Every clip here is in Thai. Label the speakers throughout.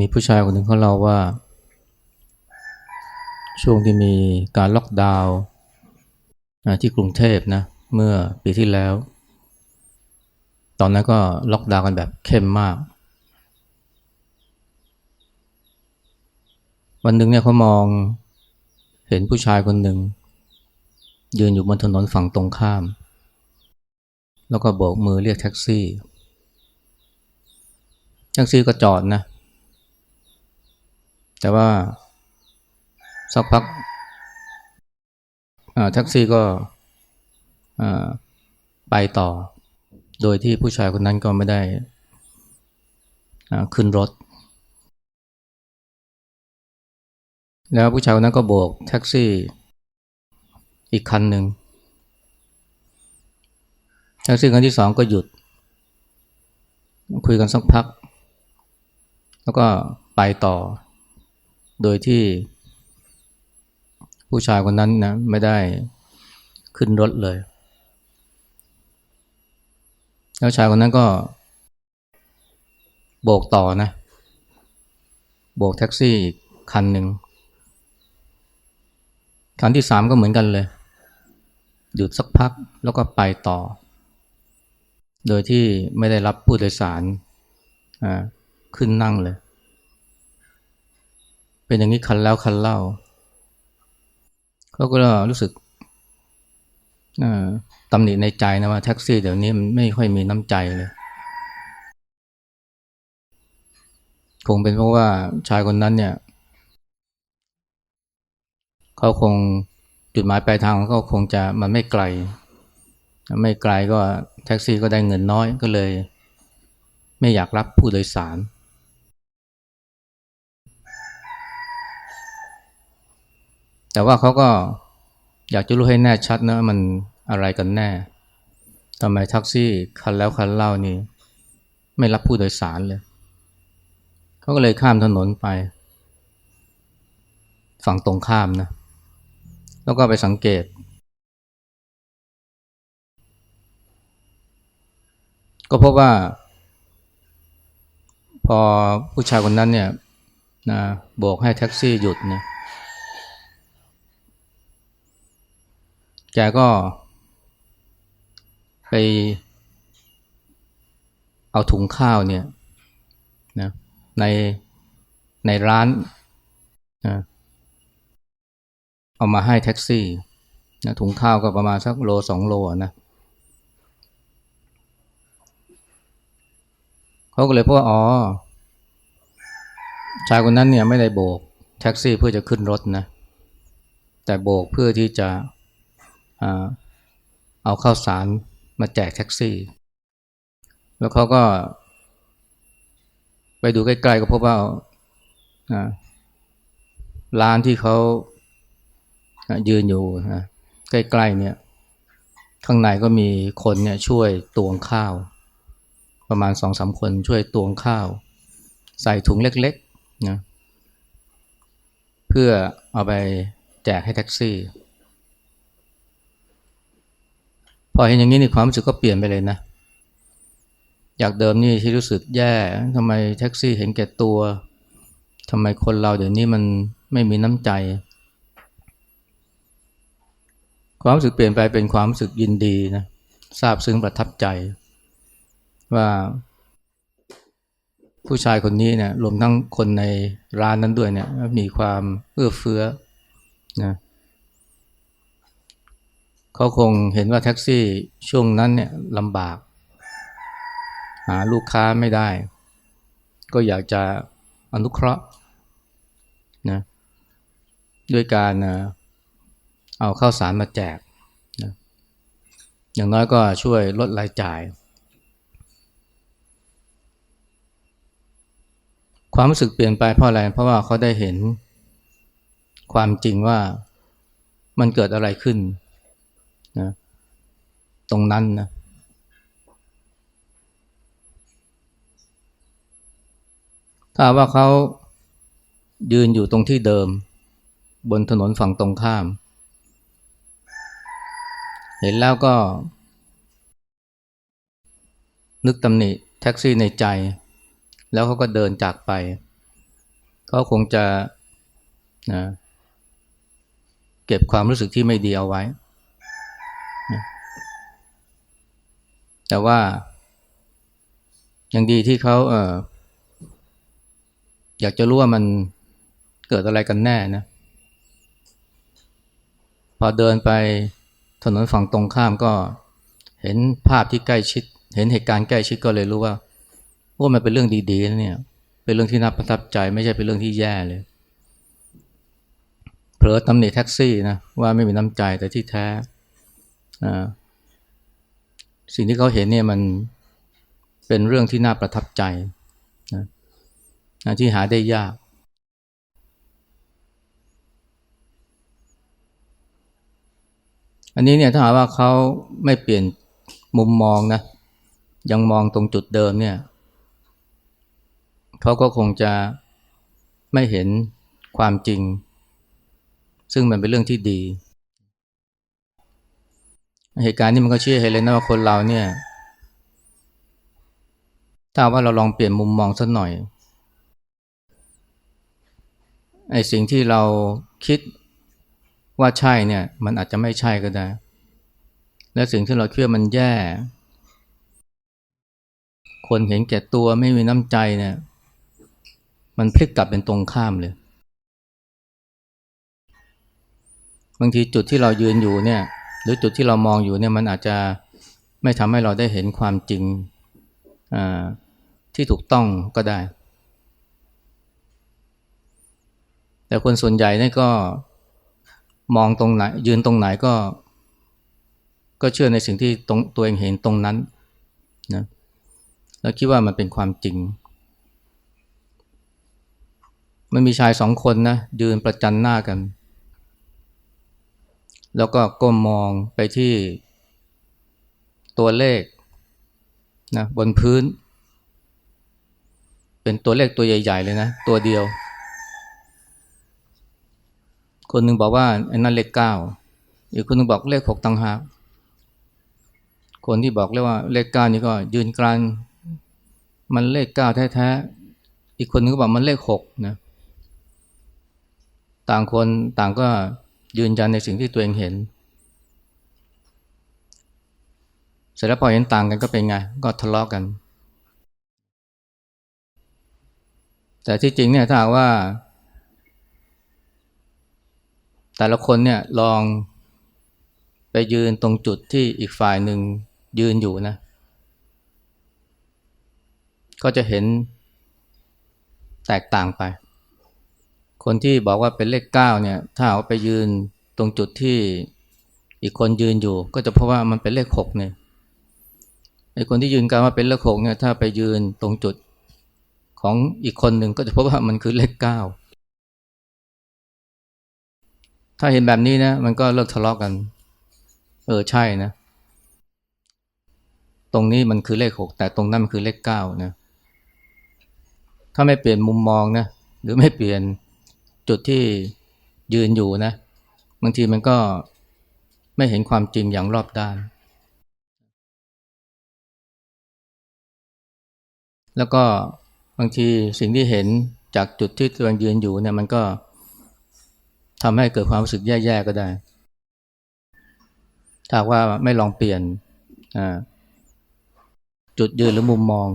Speaker 1: มีผู้ชายคนหนึ่งเขาเล่าว่า ช่วงที่มีการล็อกดาวน์ที่กรุงเทพนะเมื่อปีที่แล้ว ตอนนั้นก็ล็อกดาวน์กันแบบเข้มมาก วันหนึ่งเนี่ยเขามองเห็นผู้ชายคนหนึ่ง ยืนอยู่บนถนนฝั่งตรงข้าม แล้วก็โบกมือเรียกแท็กซี่ แท็กซี่ก็จอดนะ แต่ว่าสักพักแท็กซี่ก็ไปต่อ โดยที่ผู้ชายคนนั้นก็ไม่ได้ขึ้นรถ แล้วผู้ชายคนนั้นก็โบกแท็กซี่อีกคันหนึ่งแท็กซี่คันที่สองก็หยุด คุยกันสักพัก แล้วก็ไปต่อ โดยที่ผู้ชายคนนั้นนะไม่ได้ขึ้นรถเลย แล้วชายคนนั้นก็ โบกต่อนะ โบกแท็กซี่อีกคันหนึ่งคันที่สามก็เหมือนกันเลย หยุดสักพักแล้วก็ไปต่อ โดยที่ไม่ได้รับผู้โดยสารอ่าขึ้นนั่งเลย เป็นอย่างนี้คันแล้วคันเล่าเขาก็รู้สึกตำหนิในใจนะว่าแท็กซี่เดี๋ยวนี้มันไม่ค่อยมีน้ำใจเลยคงเป็นเพราะว่าชายคนนั้นเนี่ยเขาคงจุดหมายปลายทางของเขาคงจะมันไม่ไกล ไม่ไกลก็แท็กซี่ก็ได้เงินน้อยก็เลย ไม่อยากรับผู้โดยสาร แต่ว่าเขาก็อยากจะรู้ให้แน่ชัดนะมันอะไรกันแน่ทำไมแท็กซี่คันแล้วคันเล่านี่ไม่รับผู้โดยสารเลย เขาก็เลยข้ามถนนไป ฝั่งตรงข้ามนะ แล้วก็ไปสังเกต ก็พบว่า พอผู้ชายคนนั้นเนี่ยนะโบกให้แท็กซี่หยุดเนี่ย แกก็ไปเอาถุงข้าวเนี่ยนะในในร้านนะเอามาให้แท็กซี่นะถุงข้าวก็ประมาณสักโลสองโลนะเขาก็เลยพบว่าอ๋อ ชายคนนั้นเนี่ยไม่ได้โบกแท็กซี่เพื่อจะขึ้นรถนะ แต่โบกเพื่อที่จะ เอาข้าวสารมาแจกแท็กซี่ แล้วเขาก็ ไปดูใกล้ๆก็พบว่าร้านที่เขายืนอยู่นะใกล้ๆเนี่ย ข้างในก็มีคนเนี่ยช่วยตวงข้าว ประมาณสองสามคนช่วยตวงข้าว ใส่ถุงเล็กๆนะเพื่อเอาไปแจกให้แท็กซี่ พอเห็นอย่างนี้นี่ความรู้สึกก็เปลี่ยนไปเลยนะจากเดิมนี่ที่รู้สึกแย่ทำไมแท็กซี่เห็นแก่ตัวทำไมคนเราเดี๋ยวนี้มันไม่มีน้ำใจ ความรู้สึกเปลี่ยนไปเป็นความรู้สึกยินดีนะซาบซึ้งประทับใจ ว่าผู้ชายคนนี้เนี่ยรวมทั้งคนในร้านนั้นด้วยเนี่ยมีความเอื้อเฟื้อนะ เขาคงเห็นว่าแท็กซี่ช่วงนั้นเนี่ยลำบาก หาลูกค้าไม่ได้ ก็อยากจะอนุเคราะห์นะด้วยการเอาข้าวสารมาแจกนะอย่างน้อยก็ช่วยลดรายจ่าย ความรู้สึกเปลี่ยนไปเพราะอะไร เพราะว่าเขาได้เห็นความจริงว่ามันเกิดอะไรขึ้น นะตรงนั้นนะถ้าว่าเขายืนอยู่ตรงที่เดิม บนถนนฝั่งตรงข้าม เห็นแล้วก็ นึกตำหนิแท็กซี่ในใจ แล้วเขาก็เดินจากไป เขาคงจะนะเก็บความรู้สึกที่ไม่ดีเอาไว้นะ แต่ว่ายังดีที่เขาเอออยากจะรู้ว่ามันเกิดอะไรกันแน่นะ พอเดินไปถนนฝั่งตรงข้ามก็เห็นภาพที่ใกล้ชิด เห็นเหตุการณ์ใกล้ชิดก็เลยรู้ว่าว่ามันเป็นเรื่องดีๆนะเนี่ย เป็นเรื่องที่น่าประทับใจ ไม่ใช่เป็นเรื่องที่แย่เลย เผลอตำหนิแท็กซี่นะว่าไม่มีน้ำใจแต่ที่แท้อ่า สิ่งที่เขาเห็นเนี่ยมันเป็นเรื่องที่น่าประทับใจนะที่หาได้ยาก อันนี้เนี่ยถ้าหากว่าเขาไม่เปลี่ยนมุมมองนะ ยังมองตรงจุดเดิมเนี่ยเขาก็คงจะไม่เห็นความจริง ซึ่งมันเป็นเรื่องที่ดี เหตุการณ์นี้มันก็เชื่อเห็นเลยนะว่าคนเราเนี่ย ถ้าว่าเราลองเปลี่ยนมุมมองสักหน่อยไอ้สิ่งที่เราคิดว่าใช่เนี่ย มันอาจจะไม่ใช่ก็ได้ และสิ่งที่เราคิดว่ามันแย่ คนเห็นแก่ตัวไม่มีน้ำใจเนี่ย มันพลิกกลับเป็นตรงข้ามเลย บางทีจุดที่เรายืนอยู่เนี่ย หรือจุดที่เรามองอยู่เนี่ยมันอาจจะไม่ทำให้เราได้เห็นความจริงที่ถูกต้องก็ได้ แต่คนส่วนใหญ่เนี่ยก็มองตรงไหนยืนตรงไหนก็ ก็เชื่อในสิ่งที่ตรงตัวเองเห็นตรงนั้นนะแล้วคิดว่ามันเป็นความจริง มันมีชายสองคนนะยืนประจันหน้ากัน แล้วก็ก้มมองไปที่ตัวเลขนะบนพื้น เป็นตัวเลขตัวใหญ่ ๆ เลยนะ ตัวเดียว คนหนึ่งบอกว่าไอ้นั่นเลขเก้าอีกคนหนึ่งบอกเลขหกตังหากคนที่บอกเรียกว่าเลขเก้านี่ก็ยืนกรานมันเลขเก้าแท้ๆอีกคนนึงก็บอกมันเลขหกนะต่างคนต่างก็ ยืนยันในสิ่งที่ตัวเองเห็น เสร็จแล้วพอเห็นต่างกันก็เป็นไง ก็ทะเลาะกกัน แต่ที่จริงเนี่ยถ้าว่า แต่ละคนเนี่ยลองไปยืนตรงจุดที่อีกฝ่ายหนึ่งยืนอยู่นะ ก็จะเห็นแตกต่างไป คนที่บอกว่าเป็นเลขเก้าเนี่ย ถ้าเอาไปยืนตรงจุดที่อีกคนยืนอยู่ ก็จะพบว่ามันเป็นเลขหกเนี่ยไอคนที่ยืนกันว่าเป็นเลขหกเนี่ย ถ้าไปยืนตรงจุดของอีกคนหนึ่งก็จะพบว่ามันคือเลขเก้าถ้าเห็นแบบนี้นะ มันก็เลิกทะเลาะกกัน เออใช่นะ ตรงนี้มันคือเลขหกแต่ตรงนั้นมันคือเลขเก้านะ ถ้าไม่เปลี่ยนมุมมองนะหรือไม่เปลี่ยน จุดที่ยืนอยู่นะ บางทีมันก็ไม่เห็นความจริงอย่างรอบด้าน แล้วก็บางทีสิ่งที่เห็นจากจุดที่ตัวเองยืนอยู่เนี่ยมันก็ทำให้เกิดความรู้สึกแย่ๆก็ได้ถ้าว่าไม่ลองเปลี่ยนจุดยืนหรือมุมมอง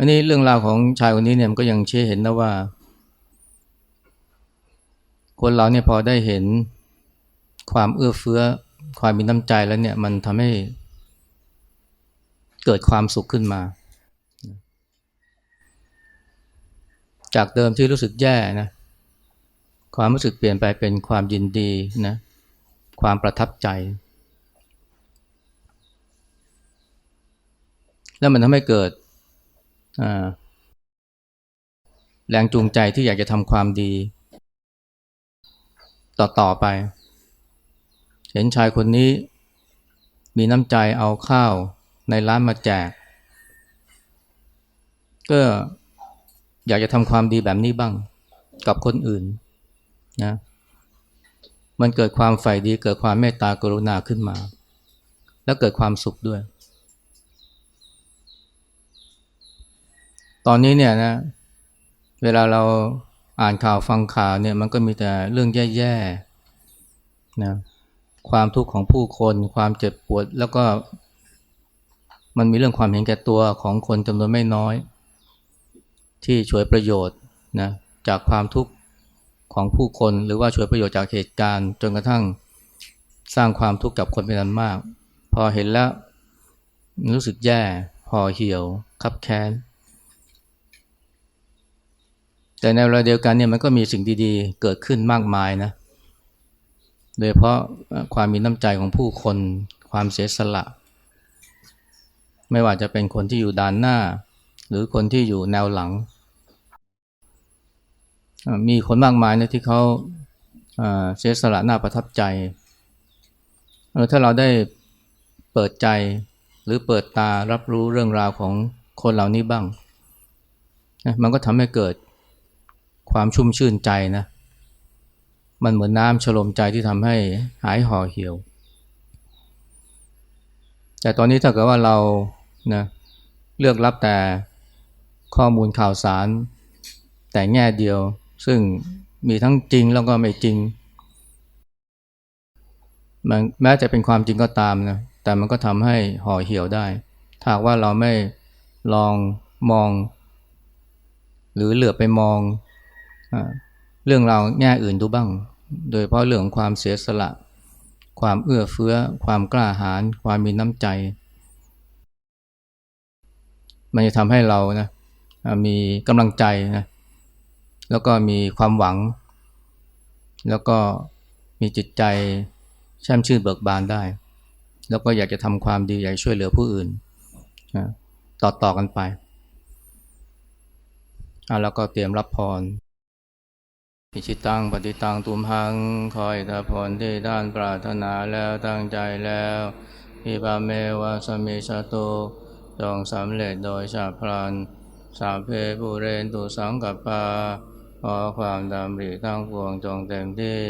Speaker 1: อันนี้เรื่องราวของชายคนนี้เนี่ยมันก็ยังเชื่อเห็นนะว่า คนเราเนี่ยพอได้เห็นความเอื้อเฟื้อความมีน้ำใจแล้วเนี่ยมันทำให้เกิดความสุขขึ้นมา จากเดิมที่รู้สึกแย่นะความรู้สึกเปลี่ยนไปเป็นความยินดีนะความประทับใจ แล้วมันทำให้เกิด แรงจูงใจที่อยากจะทำความดี ต่อต่อไป เห็นชายคนนี้ มีน้ำใจเอาข้าวในร้านมาแจก ก็อยากจะทำความดีแบบนี้บ้างกับคนอื่นนะมันเกิดความใฝ่ดีเกิดความเมตตากรุณาขึ้นมา แล้วเกิดความสุขด้วย ตอนนี้เนี่ยนะ เวลาเราอ่านข่าวฟังข่าวเนี่ยมันก็มีแต่เรื่องแย่ๆนะความทุกข์ของผู้คนความเจ็บปวด แล้วก็มันมีเรื่องความเห็นแก่ตัวของคนจำนวนไม่น้อย ที่ช่วยประโยชน์นะจากความทุกข์ของผู้คนหรือว่าช่วยประโยชน์จากเหตุการณ์จนกระทั่งสร้างความทุกข์กับคนเป็นอันมาก พอเห็นแล้วรู้สึกแย่ห่อเหี่ยว คับแค้น แต่ในเวลาเดียวกันเนี่ยมันก็มีสิ่งดีๆ เกิดขึ้นมากมายนะ โดยเพราะความมีน้ำใจของผู้คน ความเสียสละ ไม่ว่าจะเป็นคนที่อยู่ด้านหน้า หรือคนที่อยู่แนวหลัง มีคนมากมายนะที่เขาเสียสละน่าประทับใจ ถ้าเราได้เปิดใจหรือเปิดตารับรู้เรื่องราวของคนเหล่านี้บ้าง มันก็ทำให้เกิด ความชุ่มชื่นใจนะ มันเหมือนน้ำฉลมใจที่ทำให้หายห่อเหี่ยว แต่ตอนนี้ถ้าเกิดว่าเรานะเลือกรับแต่ข้อมูลข่าวสาร แต่แง่เดียว ซึ่งมีทั้งจริงแล้วก็ไม่จริงมแม้จะเป็นความจริงก็ตามนะแต่มันก็ทำให้ห่อเหี่ยวได้ ถ้าว่าเราไม่ลองมอง หรือเหลือไปมอง เรื่องราวแง่อื่นดูบ้าง โดยเพราะเรื่องของความเสียสละ ความเอื้อเฟื้อ ความกล้าหาญความมีน้ำใจ มันจะทำให้เรานะมีกำลังใจนะแล้วก็มีความหวัง แล้วก็มีจิตใจแช่มชื่นเบิกบานได้ แล้วก็อยากจะทำความดี อยากช่วยเหลือผู้อื่นต่อต่อกันไปแล้วก็เตรียมรับพร อิชิตังปฏิตังตุมหัง คอยถ้าผลที่ด้านปรารถนาแล้วตั้งใจแล้วอิบาเมวะสมิชาตุจงสำเร็จโดยชาพลันสาเพบุเรนตุสังกัปปาขอความดำริทั้งปวงจงเต็มที่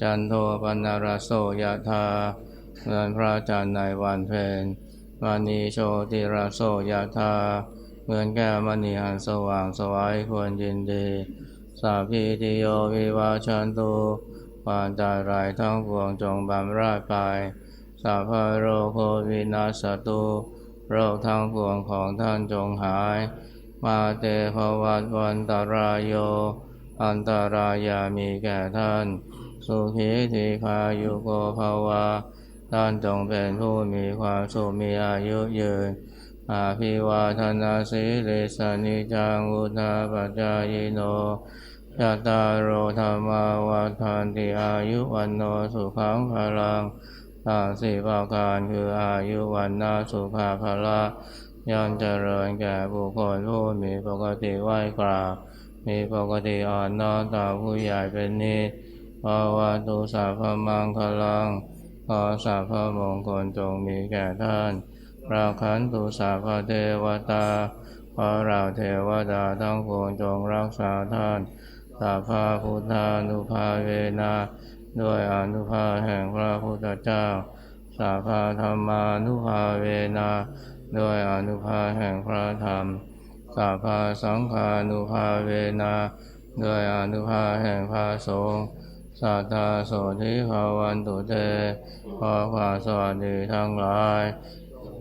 Speaker 1: จันโทปนารโสยะธาเงินพระจันทร์ในวันเพ็ญวันนีโชติราโสยะธาเงินแก้วมณีอันสว่างสวายควรยินดี สัพพิติโยวิวาชันตุความตารายทั้งปวงจงบำราดไปสัพพโรโควินาสตุโรคทั้งปวงของท่านจงหาย มาเตภวัตวันตรายโย อันตารายามีแก่ท่าน สุขีทีคายุโกภาวาท่านจงเป็นผู้มีความสุขมีอายุยืน อาภิวาทนาสิริสานิจังุทาปัจายโนยะตาโรธรรมาวาทานติอายุวันโนสุขังพลังทางสี่ประการคืออายุวันนาสุภาภละย่อมเจริญแก่บุคคลผู้มีปกติไหวกราบมีปกติอ่อนน้อมต่อผู้ใหญ่เป็นนิสภาวะตุสาพมังคลังขอสาพมงคลจงมีแก่ท่าน ราคันตุสาพเทวตาขอเราเทวดาทั้งปวงจงรักษาท่านสาภาพุทธานุภาเวนะด้วยอนุภาแห่งพระพุทธเจ้า สาภาธรรมานุภาเวนะด้วยอนุภาแห่งพระธรรม สาภาสังฆานุภาเวนะด้วยอนุภาแห่งพระสงฆ์สัทธาโสธิภาวันตุเตขอความสวัสดีทั้งหลาย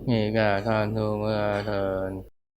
Speaker 1: มีแก่ท่านทุกเมื่อเทิน